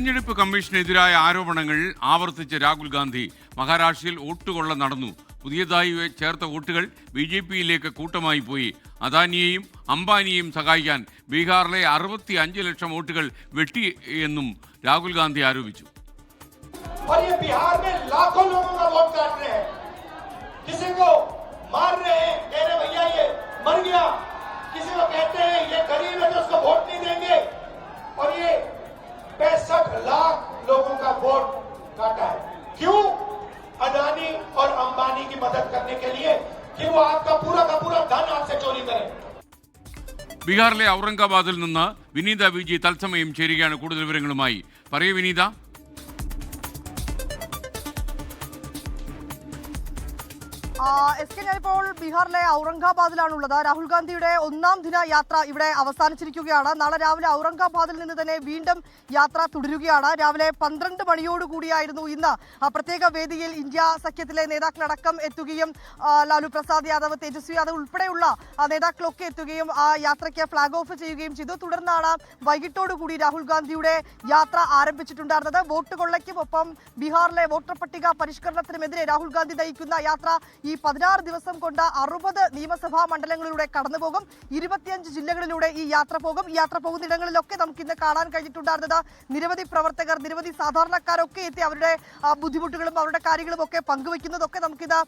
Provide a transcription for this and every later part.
തെരഞ്ഞെടുപ്പ് കമ്മീഷനെതിരായ ആരോപണങ്ങൾ ആവർത്തിച്ച് രാഹുൽ ഗാന്ധി മഹാരാഷ്ട്രയിൽ വോട്ടുകൊള്ള നടന്നു. പുതിയതായി ചേർത്ത വോട്ടുകൾ ബി ജെ പിയിലേക്ക് കൂട്ടമായി പോയി. അദാനിയെയും അംബാനിയെയും സഹായിക്കാൻ ബീഹാറിലെ അറുപത്തി അഞ്ച് ലക്ഷം വോട്ടുകൾ വെട്ടി എന്നും രാഹുൽ ഗാന്ധി ആരോപിച്ചു. काटा है क्यों अदानी और अंबानी की मदद करने के लिए कि वो आपका पूरा का पूरा धन आपसे चोरी करें ബീഹാറിലെ ഔറംഗാബാദിൽ നിന്ന് വിനീത വി ജി തത്സമയം ചേരുകയാണ് കൂടുതൽ വിവരങ്ങളുമായി പറയൂ വിനീത എസ് കെ ഞാനിപ്പോൾ ബീഹാറിലെ ഔറംഗാബാദിലാണുള്ളത്. രാഹുൽ ഗാന്ധിയുടെ ഒന്നാം ദിന യാത്ര ഇവിടെ അവസാനിച്ചിരിക്കുകയാണ്. നാളെ രാവിലെ ഔറംഗാബാദിൽ നിന്ന് തന്നെ വീണ്ടും യാത്ര തുടരുകയാണ്. രാവിലെ പന്ത്രണ്ട് മണിയോടുകൂടിയായിരുന്നു ഇന്ന്. പ്രത്യേക വേദിയിൽ ഇന്ത്യ സഖ്യത്തിലെ നേതാക്കളടക്കം എത്തുകയും ലാലു പ്രസാദ് യാദവ് തേജസ്വി യാദവ് ഉൾപ്പെടെയുള്ള നേതാക്കളൊക്കെ എത്തുകയും ആ യാത്രയ്ക്ക് ഫ്ളാഗ് ഓഫ് ചെയ്യുകയും ചെയ്തു. തുടർന്നാണ് വൈകിട്ടോടുകൂടി രാഹുൽ ഗാന്ധിയുടെ യാത്ര ആരംഭിച്ചിട്ടുണ്ടായിരുന്നത്. വോട്ട് കൊള്ളയ്ക്കും ഒപ്പം ബീഹാറിലെ വോട്ടർ പട്ടിക പരിഷ്കരണത്തിനുമെതിരെ രാഹുൽ ഗാന്ധി നയിക്കുന്ന യാത്ര പതിനാറ് ദിവസം കൊണ്ട് അറുപത് നിയമസഭാ മണ്ഡലങ്ങളിലൂടെ കടന്നുപോകും. ഇരുപത്തിയഞ്ച് ജില്ലകളിലൂടെ ഈ യാത്ര പോകും. ഈ യാത്ര പോകുന്ന ഇടങ്ങളിലൊക്കെ നമുക്ക് ഇന്ന് കാണാൻ കഴിഞ്ഞിട്ടുണ്ടായിരുന്നത് നിരവധി പ്രവർത്തകർ നിരവധി സാധാരണക്കാരൊക്കെ എത്തി അവരുടെ ബുദ്ധിമുട്ടുകളും അവരുടെ കാര്യങ്ങളും ഒക്കെ പങ്കുവെക്കുന്നതൊക്കെ നമുക്കിത്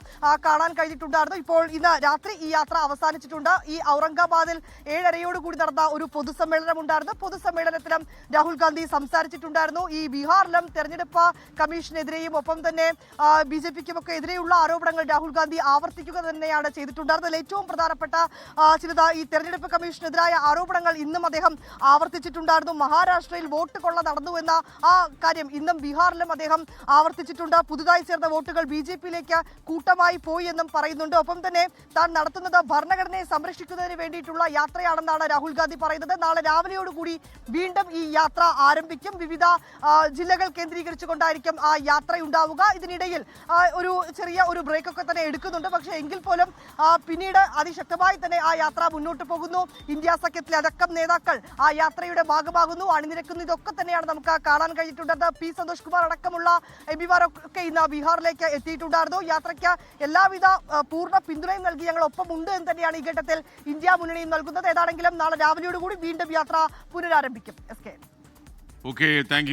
കാണാൻ കഴിഞ്ഞിട്ടുണ്ടായിരുന്നു. ഇപ്പോൾ ഇന്ന് രാത്രി ഈ യാത്ര അവസാനിച്ചിട്ടുണ്ട്. ഈ ഔറംഗാബാദിൽ ഏഴരയോടുകൂടി നടന്ന ഒരു പൊതുസമ്മേളനം ഉണ്ടായിരുന്നു. പൊതുസമ്മേളനത്തിലും രാഹുൽ ഗാന്ധി സംസാരിച്ചിട്ടുണ്ടായിരുന്നു. ഈ ബീഹാറിലും തെരഞ്ഞെടുപ്പ് കമ്മീഷനെതിരെയും ഒപ്പം തന്നെ ബി ജെ പിക്കുമൊക്കെ എതിരെയുള്ള ആരോപണങ്ങൾ രാഹുൽ ഗാന്ധി ആവർത്തിക്കുക തന്നെയാണ് ചെയ്തിട്ടുണ്ടായിരുന്നത് ഏറ്റവും പ്രധാനപ്പെട്ട ചിലത് ഈ തെരഞ്ഞെടുപ്പ് കമ്മീഷനെതിരായ ആരോപണങ്ങൾ ഇന്നും അദ്ദേഹം ആവർത്തിച്ചിട്ടുണ്ടായിരുന്നു. മഹാരാഷ്ട്രയിൽ വോട്ട് കൊള്ള നടന്നു എന്ന ആ കാര്യം ഇന്നും ബീഹാറിലും അദ്ദേഹം ആവർത്തിച്ചിട്ടുണ്ട്. പുതുതായി ചേർന്ന വോട്ടുകൾ ബി ജെ പിയിലേക്ക് കൂട്ടമായി പോയി എന്നും പറയുന്നുണ്ട്. ഒപ്പം തന്നെ താൻ നടത്തുന്നത് ഭരണഘടനയെ സംരക്ഷിക്കുന്നതിന് വേണ്ടിയിട്ടുള്ള യാത്രയാണെന്നാണ് രാഹുൽ ഗാന്ധി പറയുന്നത്. നാളെ രാവിലെയോടുകൂടി വീണ്ടും ഈ യാത്ര ആരംഭിക്കും. വിവിധ ജില്ലകൾ കേന്ദ്രീകരിച്ചുകൊണ്ടായിരിക്കും ആ യാത്ര ഉണ്ടാവുക ഇതിനിടയിൽ ഒരു ചെറിയ ഒരു ബ്രേക്കൊക്കെ തന്നെ തന്നെ എടുക്കുന്നുണ്ട് പക്ഷേ എങ്കിൽ പോലും പിന്നീട് അതിശക്തമായി തന്നെ ആ യാത്ര മുന്നോട്ട് പോകുന്നു. ഇന്ത്യ സഖ്യത്തിലെ അടക്കം നേതാക്കൾ ആ യാത്രയുടെ ഭാഗമാകുന്നു. അണിനിരക്കുന്നു. ഇതൊക്കെ തന്നെയാണ് നമുക്ക് കാണാൻ കഴിഞ്ഞിട്ടുള്ളത്. പി സന്തോഷ് കുമാർ അടക്കമുള്ള എം പിമാരൊക്കെ ഇന്ന് ബീഹാറിലേക്ക് എത്തിയിട്ടുണ്ടായിരുന്നു. യാത്രയ്ക്ക് എല്ലാവിധ പൂർണ പിന്തുണയും നൽകി ഞങ്ങൾ ഒപ്പമുണ്ട് എന്ന് തന്നെയാണ് ഈ ഘട്ടത്തിൽ ഇന്ത്യ മുന്നണിയും നൽകുന്നത്. ഏതാണെങ്കിലും നാളെ രാവിലെയോടുകൂടി വീണ്ടും യാത്ര പുനരാരംഭിക്കും. S K. Okay thank